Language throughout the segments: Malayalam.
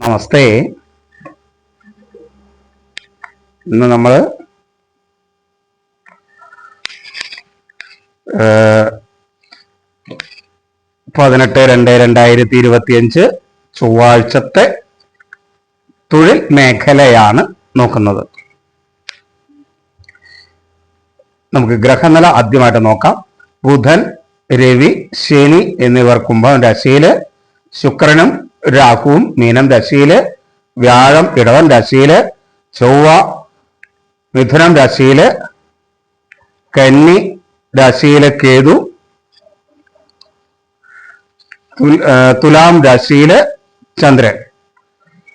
നമസ്തേ. ഇന്ന് നമ്മൾ പതിനെട്ട് രണ്ട് രണ്ടായിരത്തി ഇരുപത്തിയഞ്ച് ചൊവ്വാഴ്ചത്തെ തൊഴിൽ മേഖലയാണ് നോക്കുന്നത്. നമുക്ക് ഗ്രഹനില ആദ്യമായിട്ട് നോക്കാം. ബുധൻ രവി ശനി എന്നിവർ കുംഭം രാശിയിൽ ശുക്രനും രാഹുവും മീനം രാശിയിൽ വ്യാഴം ഇടവൻ രാശിയിൽ ചൊവ്വ മിഥുനം രാശിയിൽ കന്നി രാശിയിലെ കേതു തുലാം രാശിയിൽ ചന്ദ്രൻ.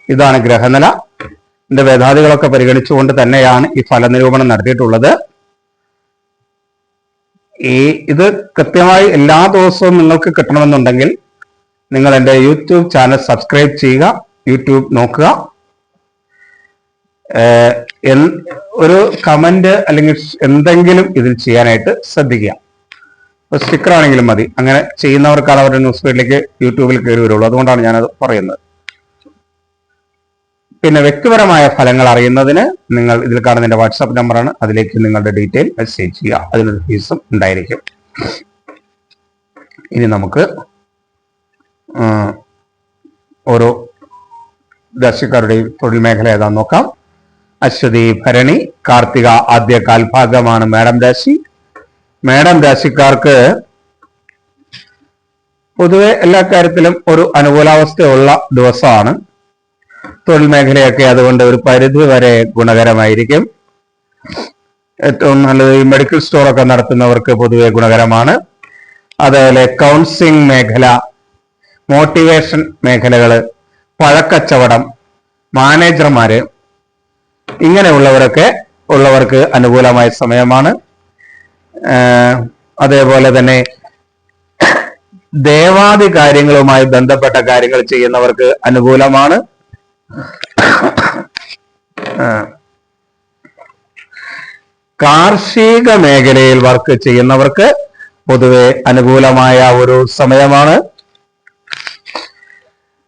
ഇതാണ് ഗ്രഹനില. ഇതിന്റെ വേദാദികളൊക്കെ പരിഗണിച്ചുകൊണ്ട് തന്നെയാണ് ഈ ഫലനിരൂപണം നടത്തിയിട്ടുള്ളത്. ഈ ഇത് കൃത്യമായി എല്ലാ ദിവസവും നിങ്ങൾക്ക് കിട്ടണമെന്നുണ്ടെങ്കിൽ നിങ്ങൾ എന്റെ യൂട്യൂബ് ചാനൽ സബ്സ്ക്രൈബ് ചെയ്യുക യൂട്യൂബ് നോക്കുക. ഒരു കമന്റ് അല്ലെങ്കിൽ എന്തെങ്കിലും ഇതിൽ ചെയ്യാനായിട്ട് ശ്രദ്ധിക്കുക. സ്റ്റിക്കർ ആണെങ്കിലും മതി. അങ്ങനെ ചെയ്യുന്നവർക്കാണ് അവരുടെ ന്യൂസ് ഫീഡിലേക്ക് യൂട്യൂബിൽ കയറി വരുള്ളൂ. അതുകൊണ്ടാണ് ഞാനത് പറയുന്നത്. പിന്നെ വ്യക്തിപരമായ ഫലങ്ങൾ അറിയുന്നതിന് നിങ്ങൾ ഇതിൽ കാണുന്ന എന്റെ വാട്സാപ്പ് നമ്പറാണ് അതിലേക്ക് നിങ്ങളുടെ ഡീറ്റെയിൽ മെസ്സേജ് ചെയ്യുക. അതിനൊരു ഫീസും ഉണ്ടായിരിക്കും. ഇനി നമുക്ക് ഓരോ രാശിക്കാരുടെയും തൊഴിൽ മേഖല ഏതാന്ന് നോക്കാം. അശ്വതി ഭരണി കാർത്തിക ആദ്യ കാൽഭാഗമാണ് മേഡം രാശി. മേഡം രാശിക്കാർക്ക് പൊതുവെ എല്ലാ കാര്യത്തിലും ഒരു അനുകൂലാവസ്ഥയുള്ള ദിവസമാണ്. തൊഴിൽ മേഖലയൊക്കെ അതുകൊണ്ട് ഒരു പരിധി വരെ ഗുണകരമായിരിക്കും. ഏറ്റവും നല്ലത് ഈ മെഡിക്കൽ സ്റ്റോറൊക്കെ നടത്തുന്നവർക്ക് പൊതുവെ ഗുണകരമാണ്. അതേപോലെ കൗൺസിലിംഗ് മേഖല മോട്ടിവേഷൻ മേഖലകൾ പഴക്കച്ചവടം മാനേജർമാര് ഇങ്ങനെയുള്ളവരൊക്കെ ഉള്ളവർക്ക് അനുകൂലമായ സമയമാണ്. അതേപോലെ തന്നെ ദേവാദി കാര്യങ്ങളുമായി ബന്ധപ്പെട്ട കാര്യങ്ങൾ ചെയ്യുന്നവർക്ക് അനുകൂലമാണ്. കാർഷിക മേഖലയിൽ വർക്ക് ചെയ്യുന്നവർക്ക് പൊതുവെ അനുകൂലമായ ഒരു സമയമാണ്.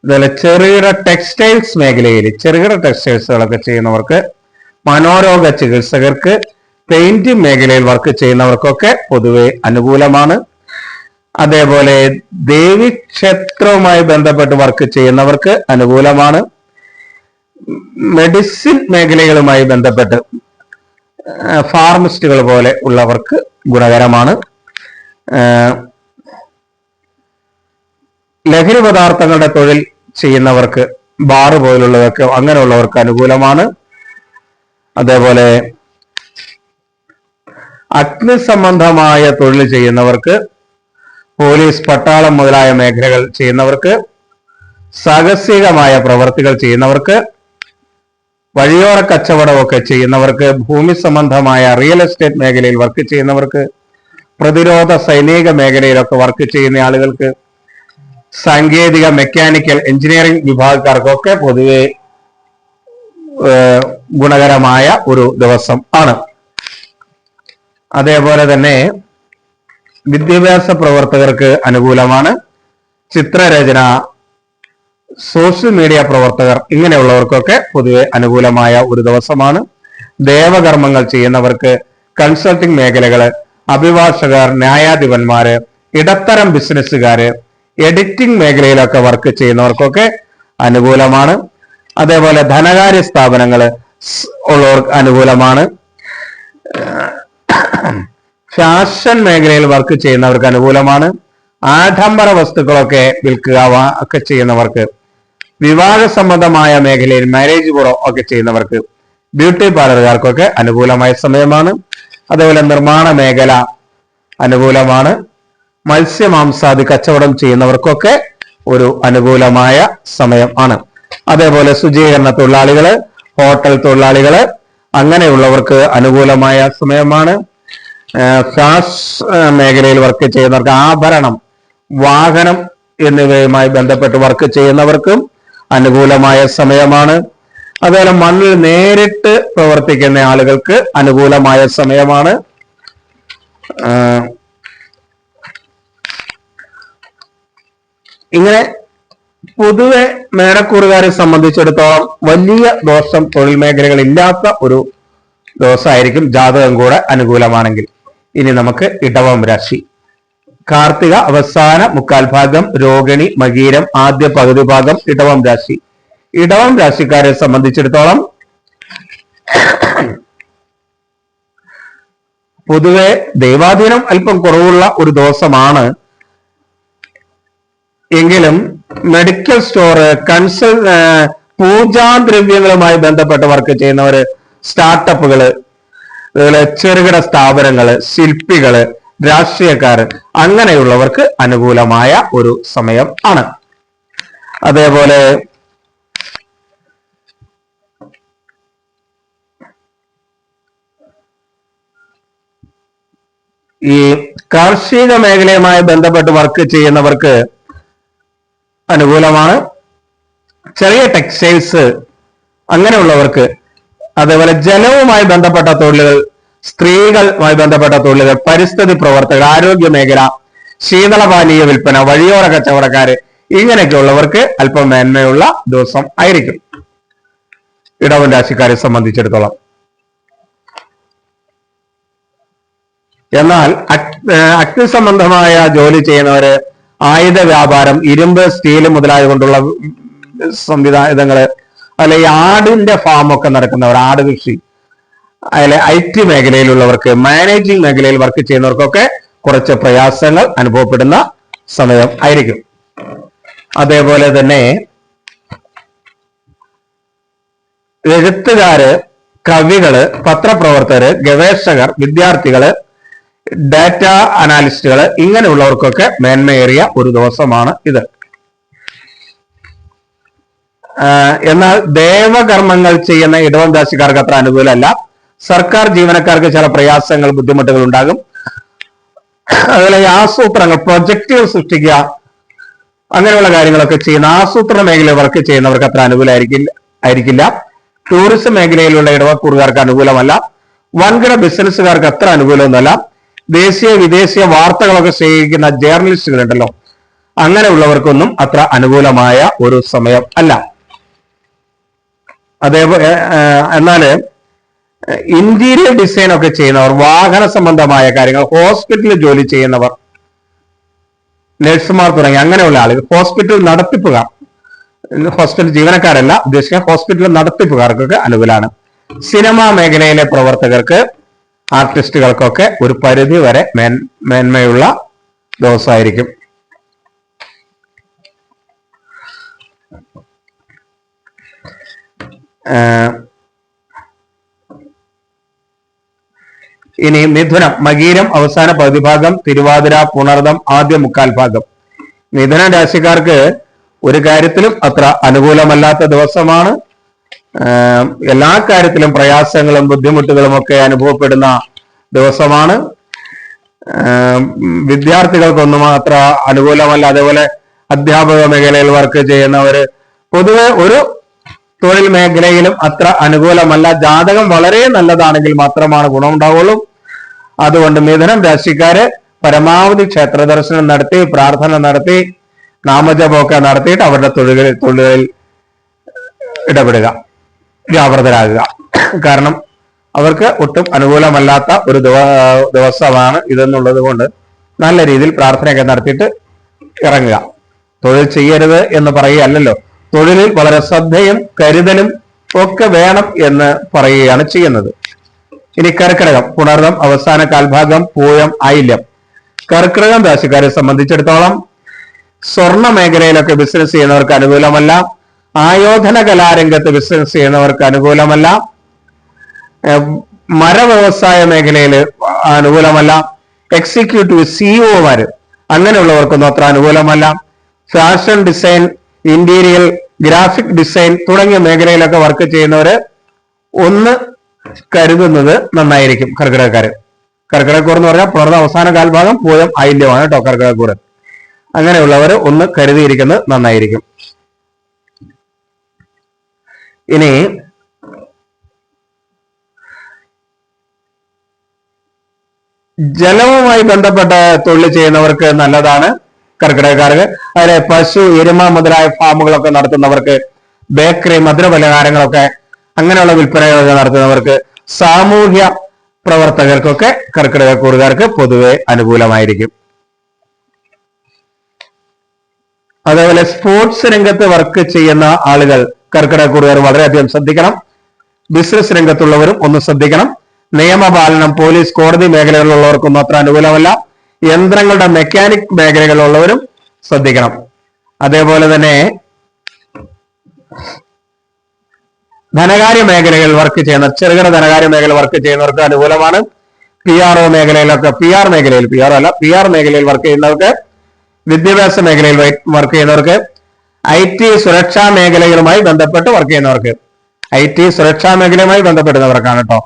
അതുപോലെ ചെറുകിട ടെക്സ്റ്റൈൽസ് മേഖലയിൽ ചെറുകിട ടെക്സ്റ്റൈൽസുകളൊക്കെ ചെയ്യുന്നവർക്ക് മനോരോഗ ചികിത്സകർക്ക് പെയിന്റ് മേഖലയിൽ വർക്ക് ചെയ്യുന്നവർക്കൊക്കെ പൊതുവെ അനുകൂലമാണ്. അതേപോലെ ദേവീക്ഷേത്രവുമായി ബന്ധപ്പെട്ട് വർക്ക് ചെയ്യുന്നവർക്ക് അനുകൂലമാണ്. മെഡിസിൻ മേഖലകളുമായി ബന്ധപ്പെട്ട് ഫാർമസിസ്റ്റുകൾ പോലെ ഉള്ളവർക്ക് ഗുണകരമാണ്. ലഹരി പദാർത്ഥങ്ങളുടെ തൊഴിൽ ചെയ്യുന്നവർക്ക് ബാറ് പോലുള്ളവർക്ക് അങ്ങനെയുള്ളവർക്ക് അനുകൂലമാണ്. അതേപോലെ അഗ്നി സംബന്ധമായ തൊഴിൽ ചെയ്യുന്നവർക്ക് പോലീസ് പട്ടാളം മുതലായ മേഖലകൾ ചെയ്യുന്നവർക്ക് സാഹസികമായ പ്രവർത്തികൾ ചെയ്യുന്നവർക്ക് വഴിയോര കച്ചവടമൊക്കെ ചെയ്യുന്നവർക്ക് ഭൂമി സംബന്ധമായ റിയൽ എസ്റ്റേറ്റ് മേഖലയിൽ വർക്ക് ചെയ്യുന്നവർക്ക് പ്രതിരോധ സൈനിക മേഖലയിലൊക്കെ വർക്ക് ചെയ്യുന്ന ആളുകൾക്ക് സാങ്കേതിക മെക്കാനിക്കൽ എഞ്ചിനീയറിംഗ് വിഭാഗക്കാർക്കൊക്കെ പൊതുവെ ഗുണകരമായ ഒരു ദിവസം ആണ്. അതേപോലെ തന്നെ വിദ്യാഭ്യാസ പ്രവർത്തകർക്ക് അനുകൂലമാണ്. ചിത്രരചന സോഷ്യൽ മീഡിയ പ്രവർത്തകർ ഇങ്ങനെയുള്ളവർക്കൊക്കെ പൊതുവെ അനുകൂലമായ ഒരു ദിവസമാണ്. ദേവകർമ്മങ്ങൾ ചെയ്യുന്നവർക്ക് കൺസൾട്ടിംഗ് മേഖലകൾ അഭിഭാഷകർ ന്യായാധിപന്മാര് ഇടത്തരം ബിസിനസ്സുകാര് എഡിറ്റിംഗ് മേഖലയിലൊക്കെ വർക്ക് ചെയ്യുന്നവർക്കൊക്കെ അനുകൂലമാണ്. അതേപോലെ ധനകാര്യ സ്ഥാപനങ്ങൾ ഉള്ളവർക്ക് അനുകൂലമാണ്. ഫാഷൻ മേഖലയിൽ വർക്ക് ചെയ്യുന്നവർക്ക് അനുകൂലമാണ്. ആഡംബര വസ്തുക്കളൊക്കെ വിൽക്കുക ഒക്കെ ചെയ്യുന്നവർക്ക്. വിവാഹ സംബന്ധമായ മേഖലയിൽ മാരേജ് ബ്യൂറോ ഒക്കെ ചെയ്യുന്നവർക്ക് ബ്യൂട്ടി പാർലറുകാർക്കൊക്കെ അനുകൂലമായ സമയമാണ്. അതേപോലെ നിർമ്മാണ മേഖല അനുകൂലമാണ്. മത്സ്യമാംസാദി കച്ചവടം ചെയ്യുന്നവർക്കൊക്കെ ഒരു അനുകൂലമായ സമയം ആണ്. അതേപോലെ ശുചീകരണ തൊഴിലാളികൾ ഹോട്ടൽ തൊഴിലാളികൾ അങ്ങനെയുള്ളവർക്ക് അനുകൂലമായ സമയമാണ്. ഫാഷ് മേഖലയിൽ വർക്ക് ചെയ്യുന്നവർക്ക് ആഭരണം വാഹനം എന്നിവയുമായി ബന്ധപ്പെട്ട് വർക്ക് ചെയ്യുന്നവർക്കും അനുകൂലമായ സമയമാണ്. അതുപോലെ മണ്ണിൽ നേരിട്ട് പ്രവർത്തിക്കുന്ന ആളുകൾക്ക് അനുകൂലമായ സമയമാണ്. ഇങ്ങനെ പൊതുവെ മേടക്കൂറുകാരെ സംബന്ധിച്ചിടത്തോളം വലിയ ദോഷം തൊഴിൽ മേഖലകൾ ഇല്ലാത്ത ഒരു ദിവസമായിരിക്കും ജാതകം കൂടെ അനുകൂലമാണെങ്കിൽ. ഇനി നമുക്ക് ഇടവം രാശി. കാർത്തിക അവസാന മുക്കാൽ ഭാഗം രോഹിണി മകീരം ആദ്യ പകുതി ഭാഗം ഇടവം രാശി. ഇടവം രാശിക്കാരെ സംബന്ധിച്ചിടത്തോളം പൊതുവെ ദൈവാധീനം അല്പം കുറവുള്ള ഒരു ദിവസമാണ് എങ്കിലും മെഡിക്കൽ സ്റ്റോർ കൺസൾ പൂജാദ്രവ്യങ്ങളുമായി ബന്ധപ്പെട്ട് വർക്ക് ചെയ്യുന്നവര് സ്റ്റാർട്ടപ്പുകൾ അതുപോലെ ചെറുകിട സ്ഥാപനങ്ങൾ ശില്പികൾ രാഷ്ട്രീയക്കാർ അങ്ങനെയുള്ളവർക്ക് അനുകൂലമായ ഒരു സമയം ആണ്. അതേപോലെ ഈ കാർഷിക മേഖലയുമായി ബന്ധപ്പെട്ട് വർക്ക് ചെയ്യുന്നവർക്ക് അനുകൂലമാണ്. ചെറിയ ടെക്സ്റ്റൈൽസ് അങ്ങനെയുള്ളവർക്ക് അതേപോലെ ജലവുമായി ബന്ധപ്പെട്ട തൊഴിലുകൾ സ്ത്രീകളുമായി ബന്ധപ്പെട്ട തൊഴിലുകൾ പരിസ്ഥിതി പ്രവർത്തകർ ആരോഗ്യ മേഖല ശീതളപാനീയ വിൽപ്പന വഴിയോര കച്ചവടക്കാര് ഇങ്ങനെയൊക്കെയുള്ളവർക്ക് അല്പം മേന്മയുള്ള ദിവസം ആയിരിക്കും. ഇടവൻ രാശിക്കാരെ സംബന്ധിച്ചിടത്തോളം. എന്നാൽ അഗ്നി സംബന്ധമായ ജോലി ചെയ്യുന്നവര് ആയുധ വ്യാപാരം ഇരുമ്പ് സ്റ്റീൽ മുതലായ കൊണ്ടുള്ള സംവിധാനങ്ങൾ അല്ലെ ആടിന്റെ ഫാം ഒക്കെ നടക്കുന്നവർ ആട് കൃഷി അതിലെ ഐ ടി മേഖലയിലുള്ളവർക്ക് മാനേജിംഗ് മേഖലയിൽ വർക്ക് ചെയ്യുന്നവർക്കൊക്കെ കുറച്ച് പ്രയാസങ്ങൾ അനുഭവപ്പെടുന്ന സമയം ആയിരിക്കും. അതേപോലെ തന്നെ എഴുത്തുകാര് കവികൾ പത്രപ്രവർത്തകര് ഗവേഷകർ വിദ്യാർത്ഥികൾ ഡാറ്റ അനാലിസ്റ്റുകൾ ഇങ്ങനെയുള്ളവർക്കൊക്കെ മേന്മയേറിയ ഒരു ദിവസമാണ് ഇത്. എന്നാൽ ദേവകർമ്മങ്ങൾ ചെയ്യുന്ന ഇടവം രാശിക്കാർക്ക് അത്ര അനുകൂലമല്ല. സർക്കാർ ജീവനക്കാർക്ക് ചില പ്രയാസങ്ങൾ ബുദ്ധിമുട്ടുകൾ ഉണ്ടാകും. അതുപോലെ ആസൂത്രണങ്ങൾ പ്രൊജക്റ്റുകൾ സൃഷ്ടിക്കുക അങ്ങനെയുള്ള കാര്യങ്ങളൊക്കെ ചെയ്യുന്ന ആസൂത്രണ മേഖലയിൽ വർക്ക് ചെയ്യുന്നവർക്ക് അത്ര അനുകൂലമായിരിക്കില്ല ആയിരിക്കില്ല. ടൂറിസം മേഖലയിലുള്ള ഇടവക്കൂറുകാർക്ക് അനുകൂലമല്ല. വൻകിട ബിസിനസ്സുകാർക്ക് അത്ര അനുകൂലമൊന്നുമല്ല. ദേശീയ വിദേശീയ വാർത്തകളൊക്കെ ശേഖരിക്കുന്ന ജേർണലിസ്റ്റുകളുണ്ടല്ലോ. അങ്ങനെയുള്ളവർക്കൊന്നും അത്ര അനുകൂലമായ ഒരു സമയം അല്ല. അതേപോലെ എന്നാൽ ഇന്റീരിയർ ഡിസൈൻ ഒക്കെ ചെയ്യുന്നവർ വാഹന സംബന്ധമായ കാര്യങ്ങൾ ഹോസ്പിറ്റലിൽ ജോലി ചെയ്യുന്നവർ നഴ്സുമാർ തുടങ്ങി അങ്ങനെയുള്ള ആളുകൾ ഹോസ്പിറ്റൽ നടത്തിപ്പുകാർ ഹോസ്പിറ്റൽ ജീവനക്കാരല്ല ഉദ്ദേശിക്കുക ഹോസ്പിറ്റൽ നടത്തിപ്പുകാർക്കൊക്കെ അനുകൂലമാണ് സിനിമാ മേഖലയിലെ പ്രവർത്തകർക്ക് ആർട്ടിസ്റ്റുകൾക്കൊക്കെ ഒരു പരിധി വരെ മേൻ മേന്മയുള്ള ദിവസമായിരിക്കും. ഇനി മിഥുനം മകീരം അവസാന പകുതിഭാഗം തിരുവാതിര പുണർദം ആദ്യ മുക്കാൽ ഭാഗം. മിഥുന രാശിക്കാർക്ക് ഒരു കാര്യത്തിലും അത്ര അനുകൂലമല്ലാത്ത ദിവസമാണ്. എല്ലാ കാര്യത്തിലും പ്രയാസങ്ങളും ബുദ്ധിമുട്ടുകളും ഒക്കെ അനുഭവപ്പെടുന്ന ദിവസമാണ്. വിദ്യാർത്ഥികൾക്കൊന്നും അത്ര അനുകൂലമല്ല. അതേപോലെ അധ്യാപക മേഖലയിൽ വർക്ക് ചെയ്യുന്നവര് പൊതുവെ ഒരു തൊഴിൽ മേഖലയിലും അത്ര അനുകൂലമല്ല. ജാതകം വളരെ നല്ലതാണെങ്കിൽ മാത്രമാണ് ഗുണമുണ്ടാവുള്ളൂ. അതുകൊണ്ട് മിഥുനം രാശിക്കാര് പരമാവധി ക്ഷേത്ര ദർശനം നടത്തി പ്രാർത്ഥന നടത്തി നാമജപമൊക്കെ നടത്തിയിട്ട് അവരുടെ തൊഴിലുകളിൽ തൊഴിലുകളിൽ ഇടപെടുക. വ്യാപൃതരാകുക. കാരണം അവർക്ക് ഒട്ടും അനുകൂലമല്ലാത്ത ഒരു ദിവസമാണ് ഇതെന്നുള്ളത് കൊണ്ട് നല്ല രീതിയിൽ പ്രാർത്ഥനയൊക്കെ നടത്തിയിട്ട് ഇറങ്ങുക. തൊഴിൽ ചെയ്യരുത് എന്ന് പറയുകയല്ലല്ലോ. തൊഴിലിൽ വളരെ ശ്രദ്ധയും കരുതലും ഒക്കെ വേണം എന്ന് പറയുകയാണ് ചെയ്യുന്നത്. ഇനി കർക്കിടകം പുണർദം അവസാന കാൽഭാഗം പൂയം ആയില്യം കർക്കിടകം രാശിക്കാരെ സംബന്ധിച്ചിടത്തോളം സ്വർണ മേഖലയിലൊക്കെ ബിസിനസ് ചെയ്യുന്നവർക്ക് അനുകൂലമല്ല. ആയോധന കലാരംഗത്ത് ബിസിനസ് ചെയ്യുന്നവർക്ക് അനുകൂലമല്ല. മര വ്യവസായ മേഖലയിൽ അനുകൂലമല്ല. എക്സിക്യൂട്ടീവ് സിഇഒമാര് അങ്ങനെയുള്ളവർക്കൊന്നും അത്ര അനുകൂലമല്ല. Fashion design interior graphic design തുടങ്ങിയ മേഖലയിലൊക്കെ വർക്ക് ചെയ്യുന്നവര് ഒന്ന് കരുതുന്നത് നന്നായിരിക്കും കർക്കിടകക്കാര്. കർക്കിടക്കൂർ എന്ന് പറഞ്ഞാൽ പുലർന്ന അവസാന കാൽഭാഗം പൂയം ഐല്യമാണ് കേട്ടോ കർക്കിടക്കൂർ അങ്ങനെയുള്ളവർ ഒന്ന് കരുതിയിരിക്കുന്നത് നന്നായിരിക്കും. ഇനി ജലവുമായി ബന്ധപ്പെട്ട തൊഴിൽ ചെയ്യുന്നവർക്ക് നല്ലതാണ് കർക്കിടകക്കാർക്ക്. അതിലെ പശു എരുമ മുതലായ ഫാമുകളൊക്കെ നടത്തുന്നവർക്ക് ബേക്കറി മധുര പലഹാരങ്ങളൊക്കെ അങ്ങനെയുള്ള വിൽപ്പനകളൊക്കെ നടത്തുന്നവർക്ക് സാമൂഹ്യ പ്രവർത്തകർക്കൊക്കെ കർക്കിടക കൂറുകാർക്ക് പൊതുവെ അനുകൂലമായിരിക്കും. അതേപോലെ സ്പോർട്സ് രംഗത്ത് വർക്ക് ചെയ്യുന്ന ആളുകൾ കർക്കിടകക്കൂറുകാർ വളരെയധികം ശ്രദ്ധിക്കണം. ബിസിനസ് രംഗത്തുള്ളവരും ഒന്ന് ശ്രദ്ധിക്കണം. നിയമപാലനം പോലീസ് കോടതി മേഖലകളിലുള്ളവർക്കൊന്നും അത്ര അനുകൂലമല്ല. യന്ത്രങ്ങളുടെ മെക്കാനിക് മേഖലകളിലുള്ളവരും ശ്രദ്ധിക്കണം. അതേപോലെ തന്നെ ധനകാര്യ മേഖലകളിൽ വർക്ക് ചെയ്യുന്ന ചെറുകിട ധനകാര്യ മേഖല വർക്ക് ചെയ്യുന്നവർക്ക് അനുകൂലമാണ്. പി ആർ ഒ മേഖലയിലൊക്കെ പി ആർ മേഖലയിൽ പി ആർ അല്ല പി ആർ മേഖലയിൽ വർക്ക് ചെയ്യുന്നവർക്ക് വിദ്യാഭ്യാസ മേഖലയിൽ വർക്ക് ചെയ്യുന്നവർക്ക് ഐ ടി സുരക്ഷാ മേഖലകളുമായി ബന്ധപ്പെട്ട് വർക്ക് ചെയ്യുന്നവർക്ക്. ഐ ടി സുരക്ഷാ മേഖലയുമായി ബന്ധപ്പെടുന്നവർക്കാണ് കേട്ടോ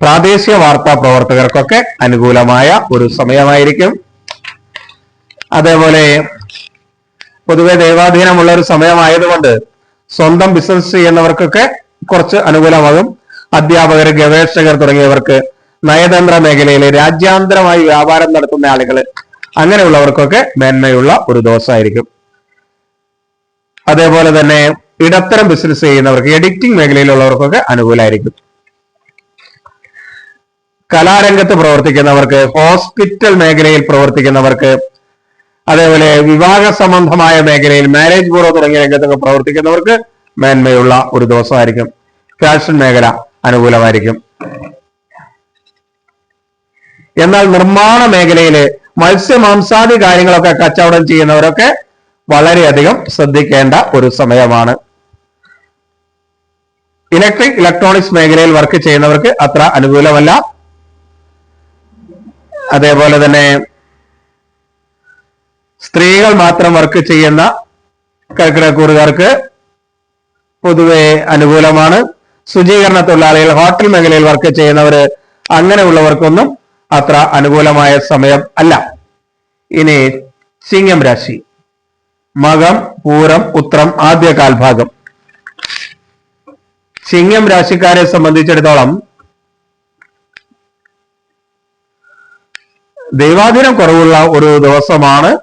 പ്രാദേശിക വാർത്താ പ്രവർത്തകർക്കൊക്കെ അനുകൂലമായ ഒരു സമയമായിരിക്കും. അതേപോലെ പൊതുവെ ദൈവാധീനമുള്ള ഒരു സമയമായതുകൊണ്ട് സ്വന്തം ബിസിനസ് ചെയ്യുന്നവർക്കൊക്കെ കുറച്ച് അനുകൂലമാകും. അധ്യാപകർ ഗവേഷകർ തുടങ്ങിയവർക്ക് നയതന്ത്ര മേഖലയിൽ രാജ്യാന്തരമായി വ്യാപാരം നടത്തുന്ന ആളുകൾ അങ്ങനെയുള്ളവർക്കൊക്കെ മേന്മയുള്ള ഒരു ദിവസമായിരിക്കും. അതേപോലെ തന്നെ ഇടത്തരം ബിസിനസ് ചെയ്യുന്നവർക്ക് എഡിറ്റിംഗ് മേഖലയിലുള്ളവർക്കൊക്കെ അനുകൂലമായിരിക്കും. കലാരംഗത്ത് പ്രവർത്തിക്കുന്നവർക്ക് ഹോസ്പിറ്റൽ മേഖലയിൽ പ്രവർത്തിക്കുന്നവർക്ക് അതേപോലെ വിവാഹ സംബന്ധമായ മേഖലയിൽ മാരേജ് ബ്യൂറോ തുടങ്ങിയ രംഗത്തൊക്കെ പ്രവർത്തിക്കുന്നവർക്ക് മേന്മയുള്ള ഒരു ദിവസമായിരിക്കും. ഫാഷൻ മേഖല അനുകൂലമായിരിക്കും. എന്നാൽ നിർമ്മാണ മേഖലയിൽ മത്സ്യമാംസാദി കാര്യങ്ങളൊക്കെ കച്ചവടം ചെയ്യുന്നവരൊക്കെ വളരെയധികം ശ്രദ്ധിക്കേണ്ട ഒരു സമയമാണ്. ഇലക്ട്രിക് ഇലക്ട്രോണിക്സ് മേഖലയിൽ വർക്ക് ചെയ്യുന്നവർക്ക് അത്ര അനുകൂലമല്ല. അതേപോലെ തന്നെ സ്ത്രീകൾ മാത്രം വർക്ക് ചെയ്യുന്ന കർക്കിടക്കൂറുകാർക്ക് പൊതുവെ അനുകൂലമാണ്. ശുചീകരണ തൊഴിലാളികൾ ഹോട്ടൽ മേഖലയിൽ വർക്ക് ചെയ്യുന്നവര് അങ്ങനെയുള്ളവർക്കൊന്നും അത്ര അനുകൂലമായ സമയം അല്ല. ഇനി സിംഗം രാശി. മകം പൂരം ഉത്രം ആദ്യ കാൽഭാഗം. ചിങ്ങം രാശിക്കാരെ സംബന്ധിച്ചിടത്തോളം ദൈവാധീനം കുറവുള്ള ഒരു ദിവസമാണ്.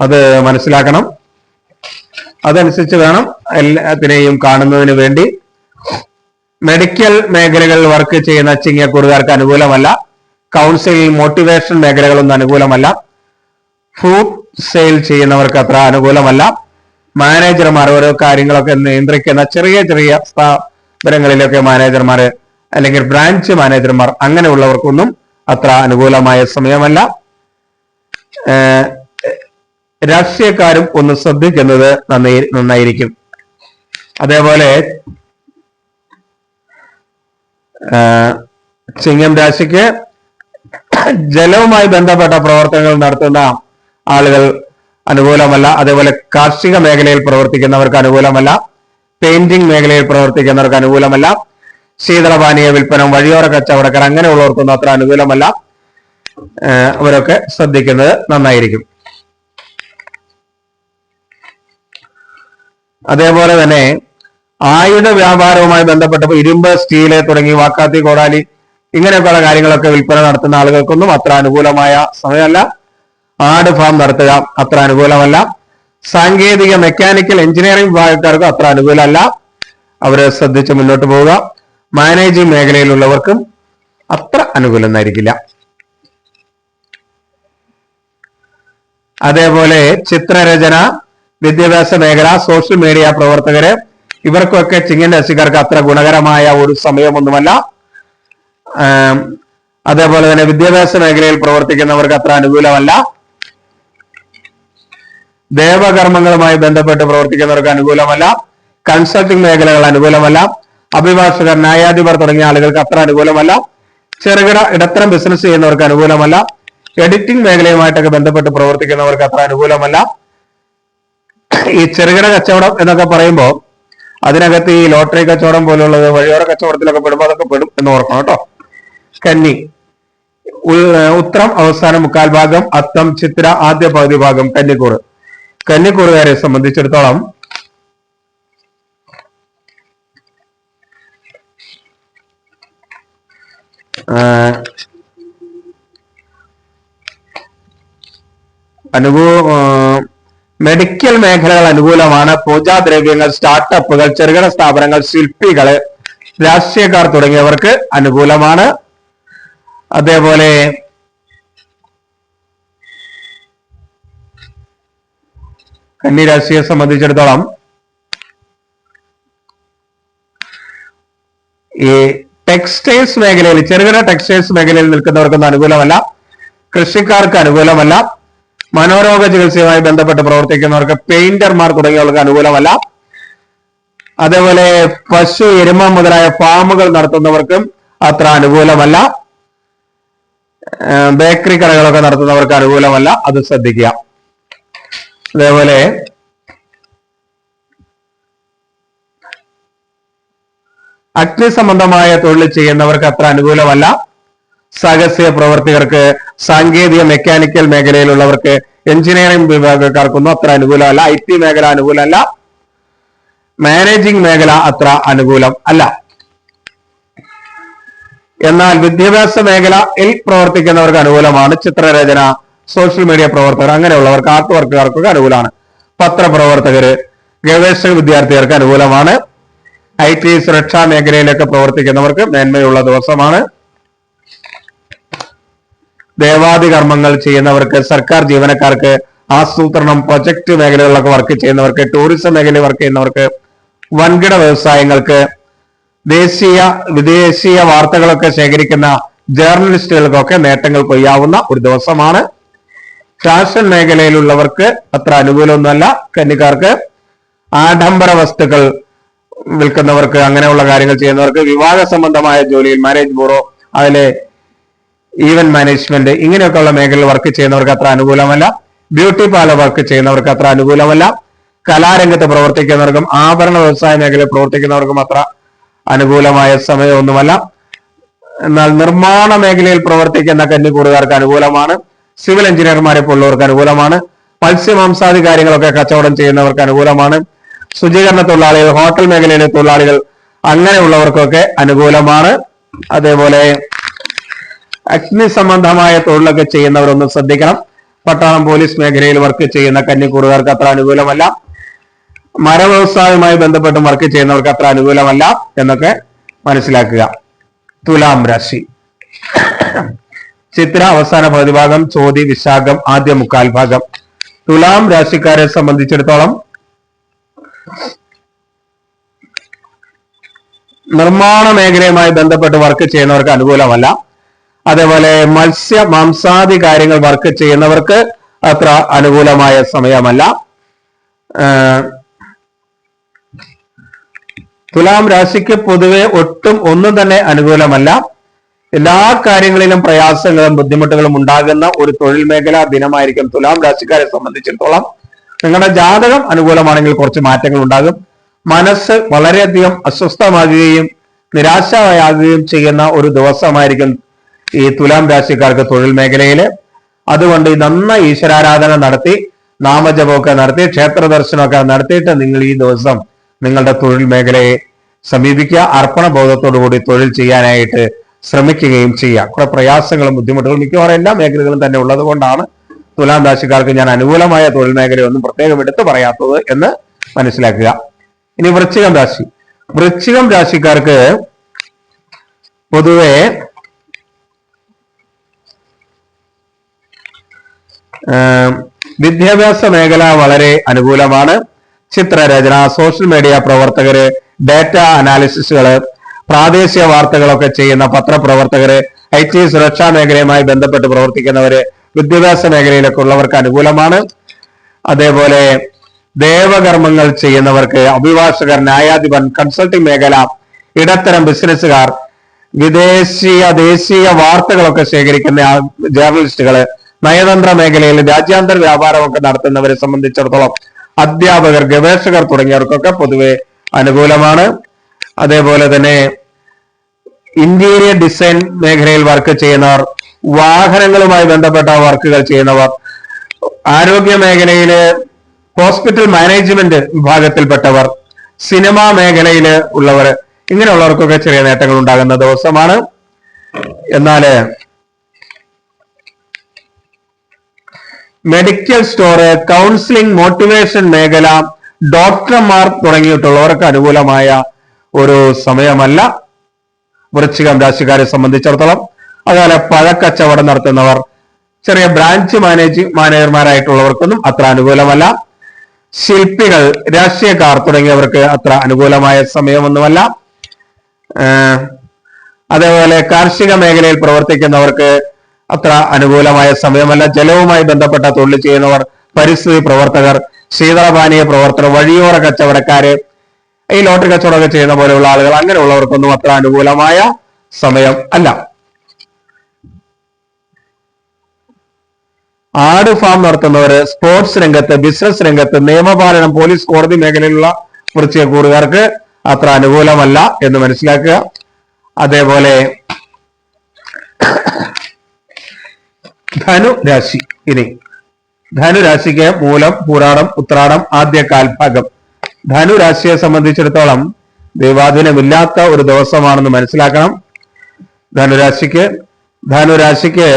അത് മനസ്സിലാക്കണം. അതനുസരിച്ച് വേണം എല്ലാത്തിനെയും കാണുന്നതിന് വേണ്ടി. മെഡിക്കൽ മേഖലകളിൽ വർക്ക് ചെയ്യുന്ന ചിങ്ങക്കൂറുകാർക്ക് അനുകൂലമല്ല. കൗൺസിലിംഗ് മോട്ടിവേഷൻ മേഖലകളൊന്നും അനുകൂലമല്ല. ഫുഡ് സെയിൽ ചെയ്യുന്നവർക്ക് അത്ര അനുകൂലമല്ല. മാനേജർമാർ ഓരോ കാര്യങ്ങളൊക്കെ നിയന്ത്രിക്കുന്ന ചെറിയ ചെറിയ സ്ഥാപനങ്ങളിലൊക്കെ മാനേജർമാർ അല്ലെങ്കിൽ ബ്രാഞ്ച് മാനേജർമാർ അങ്ങനെയുള്ളവർക്കൊന്നും അത്ര അനുകൂലമായ സമയമല്ല. രാഷ്ട്രീയക്കാരും ഒന്ന് ശ്രദ്ധിക്കുന്നത് നന്നായി നന്നായിരിക്കും. അതേപോലെ ചിങ്ങം രാശിക്ക് ജലവുമായി ബന്ധപ്പെട്ട പ്രവർത്തനങ്ങൾ നടത്തുന്ന ആളുകൾ അനുകൂലമല്ല. അതേപോലെ കാർഷിക മേഖലയിൽ പ്രവർത്തിക്കുന്നവർക്ക് അനുകൂലമല്ല. പെയിന്റിംഗ് മേഖലയിൽ പ്രവർത്തിക്കുന്നവർക്ക് അനുകൂലമല്ല. ശീതളപാനീയ വിൽപ്പന വഴിയോര കച്ചവടക്കാർ അങ്ങനെയുള്ളവർക്കൊന്നും അത്ര അനുകൂലമല്ല. അവരൊക്കെ ശ്രദ്ധിക്കുന്നത് നന്നായിരിക്കും. അതേപോലെ തന്നെ ആയുധ വ്യാപാരവുമായി ബന്ധപ്പെട്ടപ്പോൾ ഇരുമ്പ് സ്റ്റീൽ തുടങ്ങി വാക്കാത്തി കോടാലി ഇങ്ങനെയൊക്കെയുള്ള കാര്യങ്ങളൊക്കെ വിൽപ്പന നടത്തുന്ന ആളുകൾക്കൊന്നും അത്ര അനുകൂലമായ സമയമല്ല. ആട് ഫാം നടത്തുക അത്ര അനുകൂലമല്ല. സാങ്കേതിക മെക്കാനിക്കൽ എഞ്ചിനീയറിംഗ് വിഭാഗക്കാർക്കും അത്ര അനുകൂലമല്ല. അവരെ ശ്രദ്ധിച്ച് മുന്നോട്ട് പോവുക. മാനേജിംഗ് മേഖലയിലുള്ളവർക്കും അത്ര അനുകൂലമായിരിക്കില്ല അതേപോലെ ചിത്രരചന വിദ്യാഭ്യാസ മേഖല സോഷ്യൽ മീഡിയ പ്രവർത്തകര് ഇവർക്കൊക്കെ ചിങ്ങൻ രാശിക്കാർക്ക് അത്ര ഗുണകരമായ ഒരു സമയമൊന്നുമല്ല. അതേപോലെ തന്നെ വിദ്യാഭ്യാസ മേഖലയിൽ പ്രവർത്തിക്കുന്നവർക്ക് അത്ര അനുകൂലമല്ല. ദേവകർമ്മങ്ങളുമായി ബന്ധപ്പെട്ട് പ്രവർത്തിക്കുന്നവർക്ക് അനുകൂലമല്ല. കൺസൾട്ടിംഗ് മേഖലകൾ അനുകൂലമല്ല. അഭിഭാഷകർ ന്യായാധിപർ തുടങ്ങിയ ആളുകൾക്ക് അത്ര അനുകൂലമല്ല. ചെറുകിട ഇടത്തരം ബിസിനസ് ചെയ്യുന്നവർക്ക് അനുകൂലമല്ല. എഡിറ്റിംഗ് മേഖലയുമായിട്ടൊക്കെ ബന്ധപ്പെട്ട് പ്രവർത്തിക്കുന്നവർക്ക് അത്ര അനുകൂലമല്ല. ഈ ചെറുകിട കച്ചവടം എന്നൊക്കെ പറയുമ്പോൾ അതിനകത്ത് ഈ ലോട്ടറി കച്ചവടം പോലുള്ളത് വഴിയോര കച്ചവടത്തിലൊക്കെ പെടുമ്പോൾ അതൊക്കെ പെടും എന്ന് ഓർക്കണം കേട്ടോ. കന്നി ഉത്രം അവസാനം മുക്കാൽ ഭാഗം അത്തം ചിത്ര ആദ്യ പകുതി ഭാഗം കന്നിക്കൂറ്. കന്നിക്കൂറുകാരെ സംബന്ധിച്ചിടത്തോളം അനുകൂ മെഡിക്കൽ മേഖലകൾ അനുകൂലമാണ്. പൂജാദ്രവ്യങ്ങൾ സ്റ്റാർട്ടപ്പുകൾ ചെറുകിട സ്ഥാപനങ്ങൾ ശില്പികൾ രാഷ്ട്രീയക്കാർ തുടങ്ങിയവർക്ക് അനുകൂലമാണ്. അതേപോലെ കന്നി രാശിയെ സംബന്ധിച്ചിടത്തോളം ഈ ടെക്സ്റ്റൈൽസ് മേഖലയിൽ ചെറുകിട ടെക്സ്റ്റൈൽസ് മേഖലയിൽ നിൽക്കുന്നവർക്കൊന്നും അനുകൂലമല്ല. കൃഷിക്കാർക്ക് അനുകൂലമല്ല. മനോരോഗ ചികിത്സയുമായി ബന്ധപ്പെട്ട് പ്രവർത്തിക്കുന്നവർക്ക് പെയിന്റർമാർ തുടങ്ങിയവർക്ക് അനുകൂലമല്ല. അതേപോലെ പശു എരുമ മുതലായ ഫാമുകൾ നടത്തുന്നവർക്കും അത്ര അനുകൂലമല്ല. ബേക്കറി കടകളൊക്കെ നടത്തുന്നവർക്ക് അനുകൂലമല്ല. അത് ശ്രദ്ധിക്കുക. അതേപോലെ അഗ്നി സംബന്ധമായ തൊഴിൽ ചെയ്യുന്നവർക്ക് അത്ര അനുകൂലമല്ല. സാഹസിക പ്രവർത്തകർക്ക് സാങ്കേതിക മെക്കാനിക്കൽ മേഖലയിലുള്ളവർക്ക് എഞ്ചിനീയറിംഗ് വിഭാഗക്കാർക്കൊന്നും അത്ര അനുകൂലമല്ല. ഐ ടി മേഖല അനുകൂലമല്ല. മാനേജിംഗ് മേഖല അത്ര അനുകൂലം അല്ല. എന്നാൽ വിദ്യാഭ്യാസ മേഖലയിൽ പ്രവർത്തിക്കുന്നവർക്ക് അനുകൂലമാണ്. ചിത്രരചന സോഷ്യൽ മീഡിയ പ്രവർത്തകർ അങ്ങനെയുള്ളവർക്ക് ആർട്ട് വർക്കുകാർക്കൊക്കെ അനുകൂലമാണ്. പത്രപ്രവർത്തകർ ഗവേഷക വിദ്യാർത്ഥികൾക്ക് അനുകൂലമാണ്. ഐ ടി സുരക്ഷാ മേഖലയിലൊക്കെ പ്രവർത്തിക്കുന്നവർക്ക് മേന്മയുള്ള ദിവസമാണ്. ദേവാദി കർമ്മങ്ങൾ ചെയ്യുന്നവർക്ക് സർക്കാർ ജീവനക്കാർക്ക് ആസൂത്രണം പ്രൊജക്ട് മേഖലകളിലൊക്കെ വർക്ക് ചെയ്യുന്നവർക്ക് ടൂറിസം മേഖലയിൽ വർക്ക് ചെയ്യുന്നവർക്ക് വൻകിട വ്യവസായങ്ങൾക്ക് ദേശീയ വിദേശീയ വാർത്തകളൊക്കെ ശേഖരിക്കുന്ന ജേർണലിസ്റ്റുകൾക്കൊക്കെ നേട്ടങ്ങൾ കൊയ്യാവുന്ന ഒരു ദിവസമാണ്. ഫാഷൻ മേഖലയിലുള്ളവർക്ക് അത്ര അനുകൂലമൊന്നുമല്ല. കന്നിക്കാർക്ക് ആഡംബര വസ്തുക്കൾ വിൽക്കുന്നവർക്ക് അങ്ങനെയുള്ള കാര്യങ്ങൾ ചെയ്യുന്നവർക്ക് വിവാഹ സംബന്ധമായ ജോലിയിൽ മാരേജ് ബ്യൂറോ അതിലെ ഈവന്റ് മാനേജ്മെന്റ് ഇങ്ങനെയൊക്കെയുള്ള മേഖലയിൽ വർക്ക് ചെയ്യുന്നവർക്ക് അത്ര അനുകൂലമല്ല. ബ്യൂട്ടി പാർലർ വർക്ക് ചെയ്യുന്നവർക്ക് അത്ര അനുകൂലമല്ല. കലാരംഗത്ത് പ്രവർത്തിക്കുന്നവർക്കും ആഭരണ വ്യവസായ മേഖലയിൽ പ്രവർത്തിക്കുന്നവർക്കും അത്ര അനുകൂലമായ സമയമൊന്നുമല്ല. എന്നാൽ നിർമ്മാണ മേഖലയിൽ പ്രവർത്തിക്കുന്ന കന്നിക്കൂറുകാർക്ക് അനുകൂലമാണ്. സിവിൽ എഞ്ചിനീയർമാരെ പോലുള്ളവർക്ക് അനുകൂലമാണ്. മത്സ്യമാംസാദി കാര്യങ്ങളൊക്കെ കച്ചവടം ചെയ്യുന്നവർക്ക് അനുകൂലമാണ്. ശുചീകരണ തൊഴിലാളികൾ ഹോട്ടൽ മേഖലയിലെ തൊഴിലാളികൾ അങ്ങനെയുള്ളവർക്കൊക്കെ അനുകൂലമാണ്. അതേപോലെ അഗ്നി സംബന്ധമായ തൊഴിലൊക്കെ ചെയ്യുന്നവരൊന്നും ശ്രദ്ധിക്കണം. പട്ടാളം പോലീസ് മേഖലയിൽ വർക്ക് ചെയ്യുന്ന കന്നിക്കൂറുകാർക്ക് അത്ര അനുകൂലമല്ല. മരവ്യവസായവുമായി ബന്ധപ്പെട്ട് വർക്ക് ചെയ്യുന്നവർക്ക് അത്ര അനുകൂലമല്ല എന്നൊക്കെ മനസ്സിലാക്കുക. തുലാം രാശി. ചിത്ര അവസാന പ്രതിഭാഗം ചോതി വിശാഖം ആദ്യ മുക്കാൽ ഭാഗം. തുലാം രാശിക്കാരെ സംബന്ധിച്ചിടത്തോളം നിർമ്മാണ മേഖലയുമായി ബന്ധപ്പെട്ട് വർക്ക് ചെയ്യുന്നവർക്ക് അനുകൂലമല്ല. അതേപോലെ മത്സ്യ മാംസാദി കാര്യങ്ങൾ വർക്ക് ചെയ്യുന്നവർക്ക് അത്ര അനുകൂലമായ സമയമല്ല. തുലാം രാശിക്ക് പൊതുവെ ഒട്ടും ഒന്നും തന്നെ അനുകൂലമല്ല. എല്ലാ കാര്യങ്ങളിലും പ്രയാസങ്ങളും ബുദ്ധിമുട്ടുകളും ഉണ്ടാകുന്ന ഒരു തൊഴിൽ മേഖല ദിനമായിരിക്കും തുലാം രാശിക്കാരെ സംബന്ധിച്ചിടത്തോളം. നിങ്ങളുടെ ജാതകം അനുകൂലമാണെങ്കിൽ കുറച്ച് മാറ്റങ്ങൾ ഉണ്ടാകും. മനസ്സ് വളരെയധികം അസ്വസ്ഥമാകുകയും നിരാശയാകുകയും ചെയ്യുന്ന ഒരു ദിവസമായിരിക്കും ഈ തുലാം രാശിക്കാർക്ക് തൊഴിൽ മേഖലയിൽ. അതുകൊണ്ട് ഈ നന്നായി ഈശ്വരാരാധന നടത്തി നാമജപമൊക്കെ നടത്തി ക്ഷേത്ര ദർശനമൊക്കെ നടത്തിയിട്ട് നിങ്ങൾ ഈ ദിവസം നിങ്ങളുടെ തൊഴിൽ മേഖലയെ സമീപിക്കുക. അർപ്പണ ബോധത്തോടു കൂടി തൊഴിൽ ചെയ്യാനായിട്ട് ശ്രമിക്കുകയും ചെയ്യുക കുറെ പ്രയാസങ്ങളും ബുദ്ധിമുട്ടുകളും മിക്കവാറും എല്ലാ മേഖലകളും തന്നെ ഉള്ളത് കൊണ്ടാണ് തുലാം രാശിക്കാർക്ക് ഞാൻ അനുകൂലമായ തൊഴിൽ മേഖലയൊന്നും പ്രത്യേകം എടുത്തു പറയാത്തത് എന്ന് മനസ്സിലാക്കുക. ഇനി വൃശ്ചികം രാശി. വൃശ്ചികം രാശിക്കാർക്ക് പൊതുവെ വിദ്യാഭ്യാസ മേഖല വളരെ അനുകൂലമാണ്. ചിത്രരചന സോഷ്യൽ മീഡിയ പ്രവർത്തകര് ഡാറ്റ അനാലിസിസുകൾ പ്രാദേശിക വാർത്തകളൊക്കെ ചെയ്യുന്ന പത്രപ്രവർത്തകര് ഐ ടി സുരക്ഷാ മേഖലയുമായി ബന്ധപ്പെട്ട് പ്രവർത്തിക്കുന്നവര് വിദ്യാഭ്യാസ മേഖലയിലൊക്കെ ഉള്ളവർക്ക് അനുകൂലമാണ്. അതേപോലെ ദേവകർമ്മങ്ങൾ ചെയ്യുന്നവർക്ക് അഭിഭാഷകർ ന്യായാധിപൻ കൺസൾട്ടിംഗ് മേഖല ഇടത്തരം ബിസിനസ്സുകാർ വിദേശീയ ദേശീയ വാർത്തകളൊക്കെ ശേഖരിക്കുന്ന ജേർണലിസ്റ്റുകൾ നയതന്ത്ര മേഖലയിൽ രാജ്യാന്തര വ്യാപാരമൊക്കെ നടത്തുന്നവരെ സംബന്ധിച്ചിടത്തോളം അധ്യാപകർ ഗവേഷകർ തുടങ്ങിയവർക്കൊക്കെ പൊതുവെ അനുകൂലമാണ്. അതേപോലെ തന്നെ ഇന്റീരിയർ ഡിസൈൻ മേഖലയിൽ വർക്ക് ചെയ്യുന്നവർ വാഹനങ്ങളുമായി ബന്ധപ്പെട്ട വർക്കുകൾ ചെയ്യുന്നവർ ആരോഗ്യ മേഖലയിൽ ഹോസ്പിറ്റൽ മാനേജ്മെന്റ് വിഭാഗത്തിൽപ്പെട്ടവർ സിനിമാ മേഖലയിൽ ഉള്ളവർ ഇങ്ങനെയുള്ളവർക്കൊക്കെ ചെറിയ നേട്ടങ്ങൾ ഉണ്ടാകുന്ന ദിവസമാണ്. എന്നാൽ മെഡിക്കൽ സ്റ്റോർ കൗൺസിലിംഗ് മോട്ടിവേഷൻ മേഖല ഡോക്ടർമാർ തുടങ്ങിയിട്ടുള്ളവർക്ക് അനുകൂലമായ ഒരു സമയമല്ല. വൃശ്ചികം രാശിക്കാരെ സംബന്ധിച്ചിടത്തോളം അതുപോലെ പഴക്കച്ചവടം നടത്തുന്നവർ ചെറിയ ബ്രാഞ്ച് മാനേജ് മാനേജർമാരായിട്ടുള്ളവർക്കൊന്നും അത്ര അനുകൂലമല്ല. ശില്പികൾ രാഷ്ട്രീയക്കാർ തുടങ്ങിയവർക്ക് അത്ര അനുകൂലമായ സമയമൊന്നുമല്ല. അതേപോലെ കാർഷിക മേഖലയിൽ പ്രവർത്തിക്കുന്നവർക്ക് അത്ര അനുകൂലമായ സമയമല്ല. ജലവുമായി ബന്ധപ്പെട്ട തൊഴിൽ ചെയ്യുന്നവർ പരിസ്ഥിതി പ്രവർത്തകർ ശീതളപാനീയ പ്രവർത്തകർ വഴിയോര കച്ചവടക്കാര് ഈ ലോട്ടറി കച്ചവടമൊക്കെ ചെയ്യുന്ന പോലെയുള്ള ആളുകൾ അങ്ങനെയുള്ളവർക്കൊന്നും അത്ര അനുകൂലമായ സമയം അല്ല. ആട് ഫാം നടത്തുന്നവര് സ്പോർട്സ് രംഗത്ത് ബിസിനസ് രംഗത്ത് നിയമപാലനം പോലീസ് കോടതി മേഖലയിലുള്ള വൃശ്ചിക കൂറുകാർക്ക് അത്ര അനുകൂലമല്ല എന്ന് മനസ്സിലാക്കുക. അതേപോലെ ധനു രാശി ഇനി ധനുരാശിക്ക് മൂലം പൂരാടം ഉത്രാടം ആദ്യ കാൽഭാഗം ധനുരാശിയെ സംബന്ധിച്ചിടത്തോളം ദൈവാധീനമില്ലാത്ത ഒരു ദിവസമാണെന്ന് മനസ്സിലാക്കണം. ധനുരാശിക്ക് ധനുരാശിക്ക്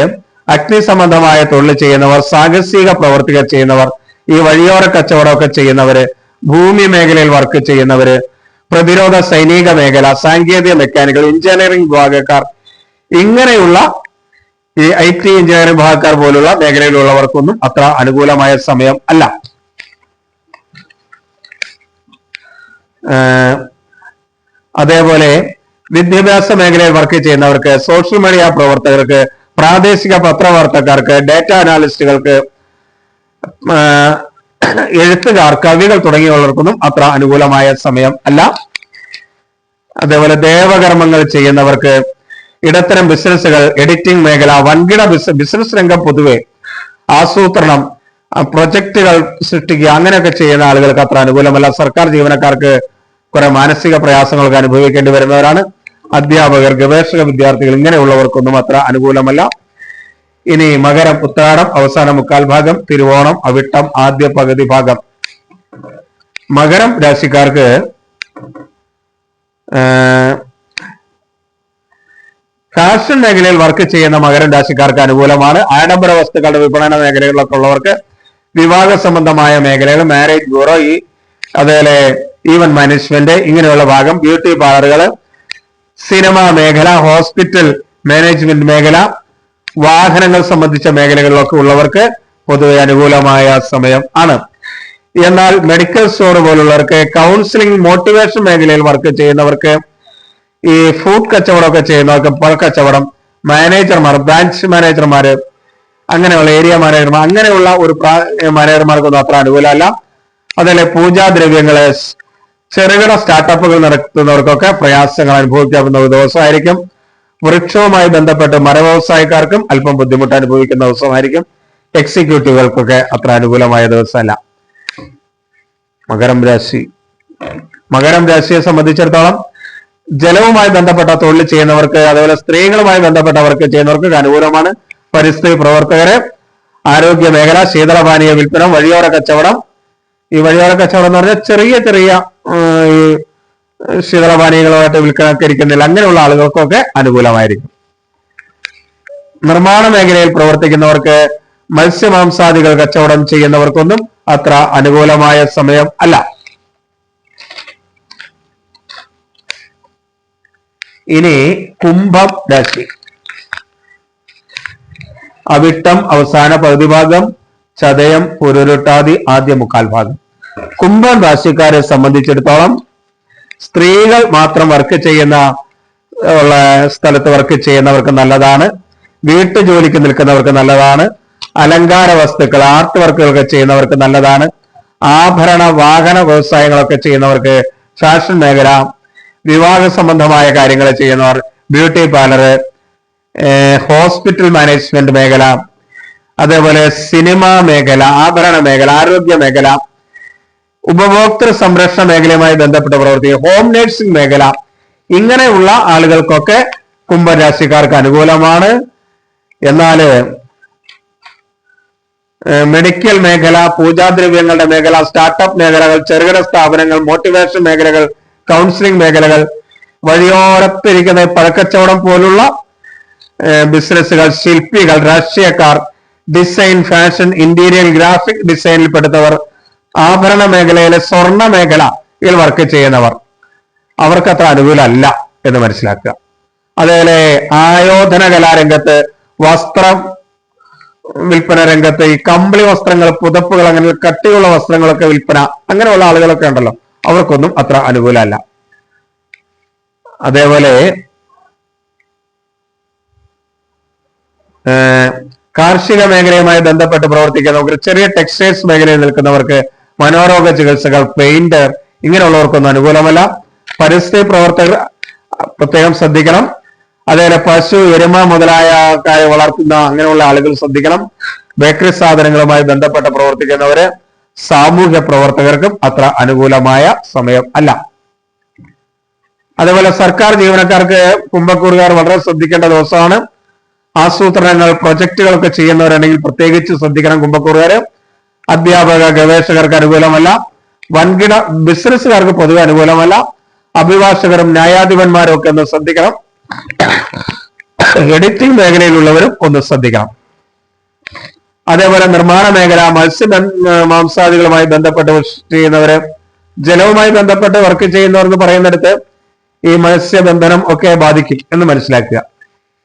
അഗ്നി സംബന്ധമായ തൊഴിൽ ചെയ്യുന്നവർ സാഹസിക പ്രവർത്തികൾ ചെയ്യുന്നവർ ഈ വഴിയോര കച്ചവടമൊക്കെ ചെയ്യുന്നവര് ഭൂമി മേഖലയിൽ വർക്ക് ചെയ്യുന്നവര് പ്രതിരോധ സൈനിക മേഖല സാങ്കേതിക മെക്കാനിക്കൽ എഞ്ചിനീയറിംഗ് വിഭാഗക്കാർ ഇങ്ങനെയുള്ള ഈ ഐ ടി എഞ്ചിനീയറിംഗ് വിഭാഗക്കാർ പോലുള്ള മേഖലയിലുള്ളവർക്കൊന്നും അത്ര അനുകൂലമായ സമയം അല്ല. അതേപോലെ വിദ്യാഭ്യാസ മേഖലയിൽ വർക്ക് ചെയ്യുന്നവർക്ക് സോഷ്യൽ മീഡിയ പ്രവർത്തകർക്ക് പ്രാദേശിക പത്രവാർത്തക്കാർക്ക് ഡേറ്റ അനാലിസ്റ്റുകൾക്ക് എഴുത്തുകാർ കവികൾ തുടങ്ങിയവർക്കൊന്നും അത്ര അനുകൂലമായ സമയം അല്ല. അതേപോലെ ദേവകർമ്മങ്ങൾ ചെയ്യുന്നവർക്ക് ഇടത്തരം ബിസിനസ്സുകൾ എഡിറ്റിംഗ് മേഖല വൻകിട ബിസിനസ് രംഗം പൊതുവെ ആസൂത്രണം പ്രൊജക്ടുകൾ സൃഷ്ടിക്കുക അങ്ങനെയൊക്കെ ചെയ്യുന്ന ആളുകൾക്ക് അത്ര അനുകൂലമല്ല. സർക്കാർ ജീവനക്കാർക്ക് കുറെ മാനസിക പ്രയാസങ്ങളൊക്കെ അനുഭവിക്കേണ്ടി വരുന്നവരാണ്. അധ്യാപകർ ഗവേഷക വിദ്യാർത്ഥികൾ ഇങ്ങനെയുള്ളവർക്കൊന്നും അത്ര അനുകൂലമല്ല. ഇനി മകരം ഉത്രാടം അവസാന മുക്കാൽ ഭാഗം തിരുവോണം അവിട്ടം ആദ്യ പകുതി ഭാഗം. മകരം രാശിക്കാർക്ക് ഫാഷൻ മേഖലയിൽ വർക്ക് ചെയ്യുന്ന മകരം രാശിക്കാർക്ക് അനുകൂലമാണ്. ആഡംബര വസ്തുക്കളുടെ വിപണന മേഖലകളിലൊക്കെ ഉള്ളവർക്ക് വിവാഹ സംബന്ധമായ മേഖലകൾ മാരേജ് ബ്യൂറോ ഈ അതേപോലെ ഈവൻ മാനേജ്മെന്റ് ഇങ്ങനെയുള്ള ഭാഗം ബ്യൂട്ടി പാർലറുകൾ സിനിമ മേഖല ഹോസ്പിറ്റൽ മാനേജ്മെന്റ് മേഖല വാഹനങ്ങൾ സംബന്ധിച്ച മേഖലകളിലൊക്കെ ഉള്ളവർക്ക് പൊതുവെ അനുകൂലമായ സമയം ആണ്. എന്നാൽ മെഡിക്കൽ സ്റ്റോർ പോലുള്ളവർക്ക് കൗൺസിലിംഗ് മോട്ടിവേഷൻ മേഖലയിൽ വർക്ക് ചെയ്യുന്നവർക്ക് ഈ ഫുഡ് കച്ചവടമൊക്കെ ചെയ്യുന്നവർക്ക് കച്ചവടം മാനേജർമാർ ബ്രാഞ്ച് മാനേജർമാർ അങ്ങനെയുള്ള ഏരിയ മാനേജർമാർ അങ്ങനെയുള്ള ഒരു മാനേജർമാർക്കൊന്നും അത്ര അനുകൂലമല്ല. അതല്ലേ പൂജാദ്രവ്യങ്ങൾ ചെറുകിട സ്റ്റാർട്ടപ്പുകൾ നടത്തുന്നവർക്കൊക്കെ പ്രയാസങ്ങൾ അനുഭവിക്കാവുന്ന ഒരു ദിവസമായിരിക്കും. വൃക്ഷവുമായി ബന്ധപ്പെട്ട് മരവ്യവസായക്കാർക്കും അല്പം ബുദ്ധിമുട്ട് അനുഭവിക്കുന്ന ദിവസമായിരിക്കും. എക്സിക്യൂട്ടീവുകൾക്കൊക്കെ അത്ര അനുകൂലമായ ദിവസമല്ല. മകരം രാശി. മകരം രാശിയെ സംബന്ധിച്ചിടത്തോളം ജലവുമായി ബന്ധപ്പെട്ട തൊഴിൽ ചെയ്യുന്നവർക്ക് അതുപോലെ സ്ത്രീകളുമായി ബന്ധപ്പെട്ടവർക്ക് ചെയ്യുന്നവർക്ക് അനുകൂലമാണ്. പരിസ്ഥിതി പ്രവർത്തകരെ ആരോഗ്യ മേഖല ശീതളപാനീയ വിൽപ്പന വഴിയോര കച്ചവടം. ഈ വഴിയോര കച്ചവടം എന്ന് പറഞ്ഞാൽ ചെറിയ ചെറിയ ഈ ശീതളപാനീയങ്ങളുമായിട്ട് വിൽക്കാനൊക്കെ അങ്ങനെയുള്ള ആളുകൾക്കൊക്കെ അനുകൂലമായിരിക്കും. നിർമ്മാണ മേഖലയിൽ പ്രവർത്തിക്കുന്നവർക്ക് മത്സ്യമാംസാദികൾ കച്ചവടം ചെയ്യുന്നവർക്കൊന്നും അത്ര അനുകൂലമായ സമയം അല്ല. ഇനി കുംഭം രാശി. അവിട്ടം അവസാന പകുതി ഭാഗം ചതയം പുരുരുട്ടാതി ആദ്യ മുക്കാൽ ഭാഗം. കുംഭം രാശിക്കാരെ സംബന്ധിച്ചിടത്തോളം സ്ത്രീകൾ മാത്രം വർക്ക് ചെയ്യുന്ന ഉള്ള സ്ഥലത്ത് വർക്ക് ചെയ്യുന്നവർക്ക് നല്ലതാണ്. വീട്ടു ജോലിക്ക് നിൽക്കുന്നവർക്ക് നല്ലതാണ്. അലങ്കാര വസ്തുക്കൾ ആർട്ട് വർക്കുകളൊക്കെ ചെയ്യുന്നവർക്ക് നല്ലതാണ്. ആഭരണ വാഹന വ്യവസായങ്ങളൊക്കെ ചെയ്യുന്നവർക്ക് ഫാഷൻ മേഖല വിവാഹ സംബന്ധമായ കാര്യങ്ങൾ ചെയ്യുന്നവർ ബ്യൂട്ടി പാർലർ ഹോസ്പിറ്റൽ മാനേജ്മെന്റ് മേഖല അതേപോലെ സിനിമ മേഖല ആഭരണ മേഖല ആരോഗ്യ മേഖല ഉപഭോക്തൃ സംരക്ഷണ മേഖലയുമായി ബന്ധപ്പെട്ട പ്രവർത്തിക്കുക ഹോം നഴ്സിംഗ് മേഖല ഇങ്ങനെയുള്ള ആളുകൾക്കൊക്കെ കുംഭരാശിക്കാർക്ക് അനുകൂലമാണ്. എന്നാൽ മെഡിക്കൽ മേഖല പൂജാദ്രവ്യങ്ങളുടെ മേഖല സ്റ്റാർട്ടപ്പ് മേഖലകൾ ചെറുകിട സ്ഥാപനങ്ങൾ മോട്ടിവേഷൻ മേഖലകൾ കൗൺസിലിംഗ് മേഖലകൾ വഴിയോരത്തിരിക്കുന്ന പഴക്കച്ചവടം പോലുള്ള ബിസിനസ്സുകൾ ശില്പികൾ രാഷ്ട്രീയക്കാർ ഡിസൈൻ ഫാഷൻ ഇന്റീരിയർ ഗ്രാഫിക് ഡിസൈനിൽ പെടുന്നവർ ആഭരണ മേഖലയിലെ സ്വർണ മേഖലയിൽ വർക്ക് ചെയ്യുന്നവർ. അവർക്ക് അത്ര അനുകൂലമല്ല എന്ന് മനസ്സിലാക്കുക. അതേപോലെ ആയോധന കലാരംഗത്ത് വസ്ത്രം വിൽപ്പന രംഗത്ത് ഈ കമ്പിളി വസ്ത്രങ്ങൾ പുതപ്പുകൾ അങ്ങനെ കട്ടിയുള്ള വസ്ത്രങ്ങളൊക്കെ വിൽപ്പന അങ്ങനെയുള്ള ആളുകളൊക്കെ ഉണ്ടല്ലോ. അവർക്കൊന്നും അത്ര അനുകൂലമല്ല. അതേപോലെ കാർഷിക മേഖലയുമായി ബന്ധപ്പെട്ട് പ്രവർത്തിക്കുന്നവർക്ക് ചെറിയ ടെക്സ്റ്റൈൽസ് മേഖലയിൽ നിൽക്കുന്നവർക്ക് മനോരോഗ ചികിത്സകൾ പെയിന്റർ ഇങ്ങനെയുള്ളവർക്കൊന്നും അനുകൂലമല്ല. പരിസ്ഥിതി പ്രവർത്തകർ പ്രത്യേകം ശ്രദ്ധിക്കണം. അതേപോലെ പശു എരുമ മുതലായ വളർത്തുന്ന അങ്ങനെയുള്ള ആളുകൾ ശ്രദ്ധിക്കണം. ബേക്കറി സാധനങ്ങളുമായി ബന്ധപ്പെട്ട് പ്രവർത്തിക്കുന്നവര് സാമൂഹ്യ പ്രവർത്തകർക്കും അത്ര അനുകൂലമായ സമയം അല്ല. അതേപോലെ സർക്കാർ ജീവനക്കാർക്ക് കുംഭക്കൂറുകാർ വളരെ ശ്രദ്ധിക്കേണ്ട ദിവസമാണ്. ആസൂത്രണങ്ങൾ പ്രൊജക്ടുകളൊക്കെ ചെയ്യുന്നവരാണെങ്കിൽ പ്രത്യേകിച്ച് ശ്രദ്ധിക്കണം കുംഭക്കൂറുകാര്. അധ്യാപക ഗവേഷകർക്ക് അനുകൂലമല്ല. വൻകിട ബിസിനസ്സുകാർക്ക് പൊതുവെ അനുകൂലമല്ല. അഭിഭാഷകരും ന്യായാധിപന്മാരും ഒക്കെ ഒന്ന് ശ്രദ്ധിക്കണം. എഡിറ്റിംഗ് മേഖലയിലുള്ളവരും ഒന്ന് ശ്രദ്ധിക്കണം. അതേപോലെ നിർമ്മാണ മേഖല മത്സ്യ മാംസാദികളുമായി ബന്ധപ്പെട്ട് ചെയ്യുന്നവര് ജലവുമായി ബന്ധപ്പെട്ട് വർക്ക് ചെയ്യുന്നവർ എന്ന് പറയുന്നിടത്ത് ഈ മത്സ്യബന്ധനം ഒക്കെ ബാധിക്കും എന്ന് മനസ്സിലാക്കുക.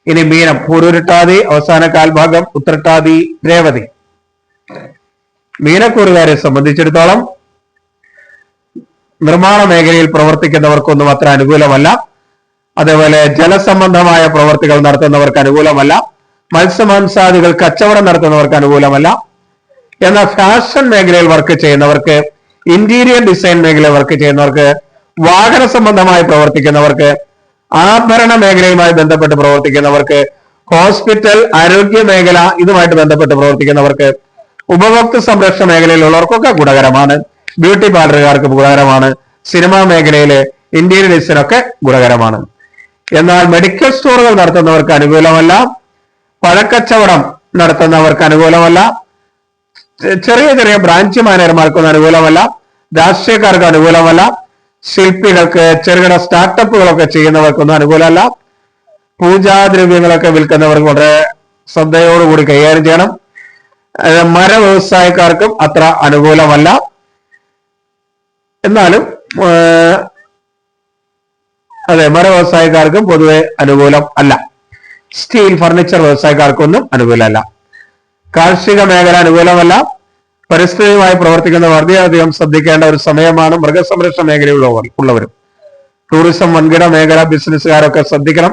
ഇനി മീനം പൂരുരുട്ടാതി അവസാന കാൽഭാഗം ഉത്രട്ടാതി രേവതി. മീനക്കൂറുകാരെ സംബന്ധിച്ചിടത്തോളം നിർമ്മാണ മേഖലയിൽ പ്രവർത്തിക്കുന്നവർക്കൊന്നും അത്ര അനുകൂലമല്ല. അതേപോലെ ജലസംബന്ധമായ പ്രവർത്തികൾ നടത്തുന്നവർക്ക് അനുകൂലമല്ല. മത്സ്യമാംസാദികൾ കച്ചവടം നടത്തുന്നവർക്ക് അനുകൂലമല്ല. എന്നാൽ ഫാഷൻ മേഖലയിൽ വർക്ക് ചെയ്യുന്നവർക്ക് ഇന്റീരിയർ ഡിസൈൻ മേഖലയിൽ വർക്ക് ചെയ്യുന്നവർക്ക് വാഹന സംബന്ധമായി പ്രവർത്തിക്കുന്നവർക്ക് ആഭരണ മേഖലയുമായി ബന്ധപ്പെട്ട് പ്രവർത്തിക്കുന്നവർക്ക് ഹോസ്പിറ്റൽ ആരോഗ്യ മേഖല ഇതുമായിട്ട് ബന്ധപ്പെട്ട് പ്രവർത്തിക്കുന്നവർക്ക് ഉപഭോക്തൃ സംരക്ഷണ മേഖലയിലുള്ളവർക്കൊക്കെ ഗുണകരമാണ്. ബ്യൂട്ടി പാർലറുകാർക്ക് ഗുണകരമാണ്. സിനിമാ മേഖലയിലെ ഇന്ത്യൻ ഗുണകരമാണ്. എന്നാൽ മെഡിക്കൽ സ്റ്റോറുകൾ നടത്തുന്നവർക്ക് അനുകൂലമല്ല. പഴക്കച്ചവടം നടത്തുന്നവർക്ക് അനുകൂലമല്ല. ചെറിയ ചെറിയ ബ്രാഞ്ച് മാനേജർമാർക്കൊന്നും അനുകൂലമല്ല. രാഷ്ട്രീയക്കാർക്ക് അനുകൂലമല്ല. ശില്പികൾക്ക് ചെറുകിട സ്റ്റാർട്ടപ്പുകളൊക്കെ ചെയ്യുന്നവർക്കൊന്നും അനുകൂലമല്ല. പൂജാദ്രവ്യങ്ങളൊക്കെ വിൽക്കുന്നവർക്ക് വളരെ ശ്രദ്ധയോടുകൂടി കൈകാര്യം ചെയ്യണം. മര വ്യവസായക്കാർക്കും അത്ര അനുകൂലമല്ല. എന്നാലും അതെ മര വ്യവസായക്കാർക്കും പൊതുവെ അനുകൂലം അല്ല. സ്റ്റീൽ ഫർണിച്ചർ വ്യവസായക്കാർക്കൊന്നും അനുകൂലമല്ല. കാർഷിക മേഖല അനുകൂലമല്ല. പരിസ്ഥിതിയുമായി പ്രവർത്തിക്കുന്ന വളരെയധികം ശ്രദ്ധിക്കേണ്ട ഒരു സമയമാണ് മൃഗസംരക്ഷണ മേഖലയിലുള്ളവർ ഉള്ളവരും ടൂറിസം വൻകിട മേഖല ബിസിനസ്സുകാരൊക്കെ ശ്രദ്ധിക്കണം.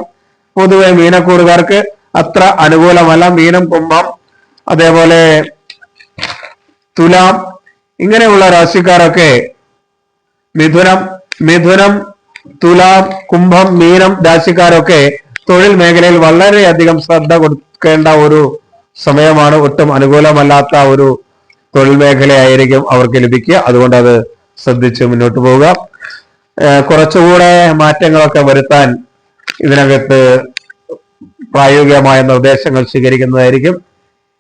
പൊതുവെ മീനക്കൂറുകാർക്ക് അത്ര അനുകൂലമല്ല. മീനും കുംഭം അതേപോലെ തുലാം ഇങ്ങനെയുള്ള രാശിക്കാരൊക്കെ മിഥുനം മിഥുനം തുലാം കുംഭം മീനം രാശിക്കാരൊക്കെ തൊഴിൽ മേഖലയിൽ വളരെയധികം ശ്രദ്ധ കൊടുക്കേണ്ട ഒരു സമയമാണ്. ഒട്ടും അനുകൂലമല്ലാത്ത ഒരു തൊഴിൽ മേഖലയായിരിക്കും അവർക്ക് ലഭിക്കുക. അതുകൊണ്ട് അത് ശ്രദ്ധിച്ച് മുന്നോട്ട് പോവുക. കുറച്ചുകൂടെ മാറ്റങ്ങളൊക്കെ വരുത്താൻ ഇതിനകത്ത് പ്രായോഗികമായ നിർദ്ദേശങ്ങൾ സ്വീകരിക്കുന്നതായിരിക്കും.